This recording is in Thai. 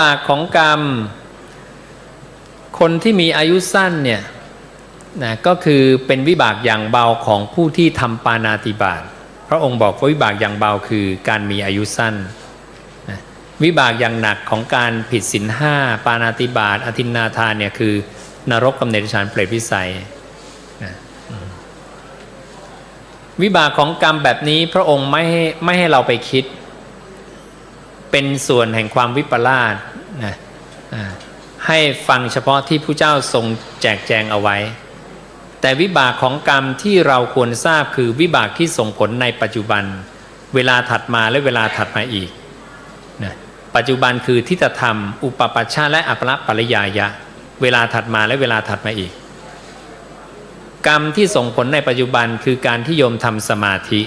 บากของกรรม คนที่มีอายุสั้นเนี่ยนะก็คือเป็นวิบากอย่างเบาของผู้ที่ทำปานาติบาตพระองค์บอกว่าวิบากอย่างเบาคือการมีอายุสั้นนะวิบากอย่างหนักของการผิดศีลห้าปานาติบาตอธินนาทานเนี่ยคือนรกกำเนิดฌานเปรตวิสัยนะวิบากของกรรมแบบนี้พระองค์ไม่ให้ไม่ให้เราไปคิด เป็นส่วนแห่งความวิปลาส นะให้ฟังเฉพาะที่ผู้เจ้าทรงแจกแจงเอาไว้ แต่วิบากของกรรมที่เราควรทราบคือวิบากที่ส่งผลในปัจจุบัน เวลาถัดมาและเวลาถัดมาอีกนะปัจจุบันคือทิฏฐธรรม อุปปัชชาและอัปละปริยายะ เวลาถัดมาและเวลาถัดมาอีก กรรมที่ส่งผลในปัจจุบันคือการที่โยมทำสมาธิ